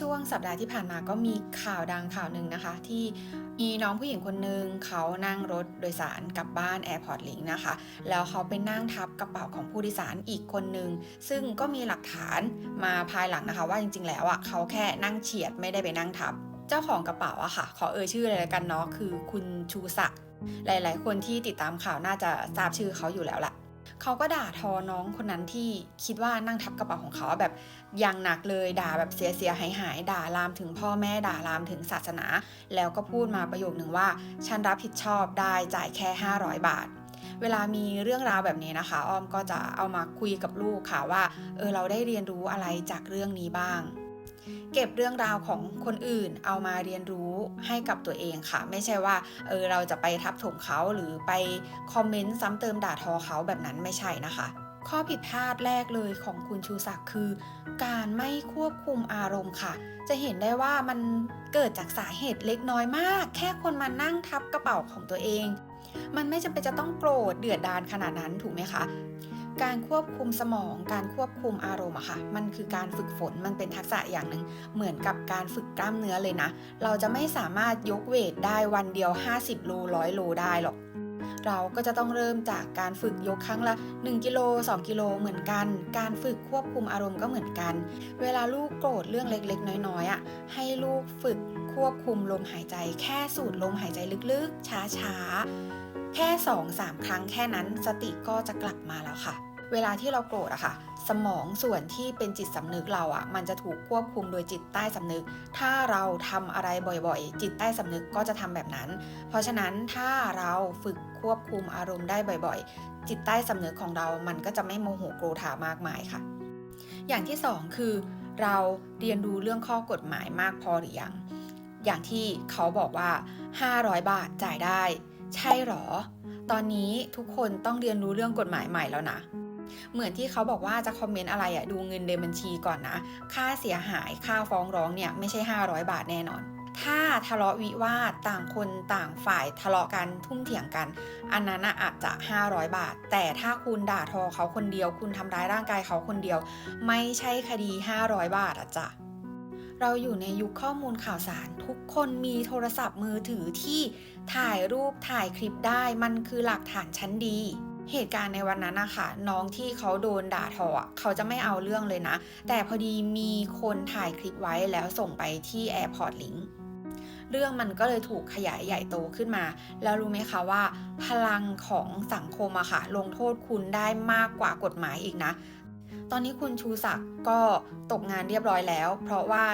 ช่วงสัปดาห์ที่ผ่านมาก็มีข่าวดังข่าวหนึ่งนะคะ ที่มีน้องผู้หญิงคนหนึ่งเขานั่งรถโดยสารกลับบ้าน Airport Link นะคะ แล้วเขาไปนั่งทับกระเป๋าของผู้โดยสารอีกคนหนึ่งซึ่งก็มีหลักฐานมาภายหลังนะคะ ว่าจริงๆ แล้วอะเขาแค่นั่งเฉียดไม่ได้ไปนั่งทับ เจ้าของกระเป๋าอะค่ะ ขอเอ่ยชื่อเลยละกันเนาะคือคุณชูศักดิ์หลาย ๆ คนที่ติดตามข่าวน่าจะทราบชื่อเขาอยู่แล้วแหละ เขาก็ด่าทอน้องคนนั้นที่คิดว่านั่งทับกระเป๋าของเขาแบบอย่างหนักเลยด่าแบบเสียเสียหายหายๆด่าลามถึงพ่อแม่ด่าลามถึงศาสนา แล้วก็พูดมาประโยคหนึ่งว่า ฉันรับผิดชอบได้จ่ายแค่ 500 บาท เวลามีเรื่องราวแบบนี้นะคะ อ้อมก็จะเอามาคุยกับลูกค่ะว่าเออเราได้เรียนรู้อะไรจากเรื่องนี้บ้าง ก็บเรื่องราวของคนอื่นเอามาเรียนรู้ให้กับตัวเองค่ะ ไม่ใช่ว่าเออเราจะไปทับถมเขาหรือไปคอมเมนต์ซ้ำเติมด่าทอเขาแบบนั้นไม่ใช่นะคะ ข้อผิดพลาดแรกเลยของคุณชูศักดิ์คือ การไม่ควบคุมอารมณ์ค่ะ จะเห็นได้ว่ามันเกิดจากสาเหตุเล็กน้อยมาก แค่คนมานั่งทับกระเป๋าของตัวเอง มันไม่จำเป็นจะต้องโกรธเดือดดาลขนาดนั้นถูกไหมคะ การควบคุมสมอง การควบคุมอารมณ์อะค่ะ มันคือการฝึกฝน มันเป็นทักษะอย่างหนึ่ง เหมือนกับการฝึกกล้ามเนื้อเลยนะ เราจะไม่สามารถยกเวทได้วันเดียว 50 โล 100 โลได้หรอก เราก็จะต้องเริ่มจากการฝึกยกครั้งละ 1 กิโล 2 กิโลเหมือนกัน การฝึกควบคุมอารมณ์ก็เหมือนกัน เวลาลูกโกรธเรื่องเล็กๆ น้อยๆอะให้ลูกฝึกควบคุมลมหายใจ แค่สูดลมหายใจลึกๆ ช้าๆแค่ 2-3 ครั้งแค่นั้นสติก็จะกลับมาแล้วค่ะ เวลาที่เราโกรธอะค่ะ สมองส่วนที่เป็นจิตสำนึกเราอะมันจะถูกควบคุมโดยจิตใต้สำนึก ถ้าเราทำอะไรบ่อยๆ จิตใต้สำนึกก็จะทำแบบนั้น เพราะฉะนั้นถ้าเราฝึกควบคุมอารมณ์ได้บ่อยๆ จิตใต้สำนึกของเรา มันก็จะไม่โมโหโกรธามากมายค่ะ อย่างที่สองคือ เราเรียนรู้เรื่องข้อกฎหมายมากพอหรือยัง อย่างที่เขาบอกว่า 500 บาทจ่ายได้ ใช่หรอ ตอนนี้ทุกคนต้องเรียนรู้เรื่องกฎหมายใหม่แล้วนะ เหมือนที่เขาบอกว่าจะคอมเมนต์อะไรอะดูเงินในบัญชีก่อนนะ ค่าเสียหายค่าฟ้องร้องเนี่ยไม่ใช่ 500 บาทแน่นอนถ้าทะเลาะวิวาทต่างคนต่างฝ่ายทะเลาะกันทุ่มเถียงกัน อันนั้นน่ะอาจจะ 500 บาท แต่ถ้าคุณด่าทอเขาคนเดียว คุณทำร้ายร่างกายเขาคนเดียว ไม่ใช่คดี 500 บาทอะจ้ะเราอยู่ในยุคข้อมูลข่าวสาร ทุกคนมีโทรศัพท์มือถือที่ถ่ายรูปถ่ายคลิปได้มันคือหลักฐานชั้นดี เหตุการณ์ในวันนั้นนะคะน้องที่เขาโดนด่าทอเขาจะไม่เอาเรื่องเลยนะ แต่พอดีมีคนถ่ายคลิปไว้แล้วส่งไปที่ Airport Link เรื่องมันก็เลยถูกขยายใหญ่โตขึ้นมา แล้วรู้ไหมคะว่า พลังของสังคมอะค่ะ ลงโทษคุณได้มากกว่ากฎหมายอีกนะ ตอนนี้คุณชูศักดิ์ก็ตกงานเรียบร้อยแล้ว เพราะว่า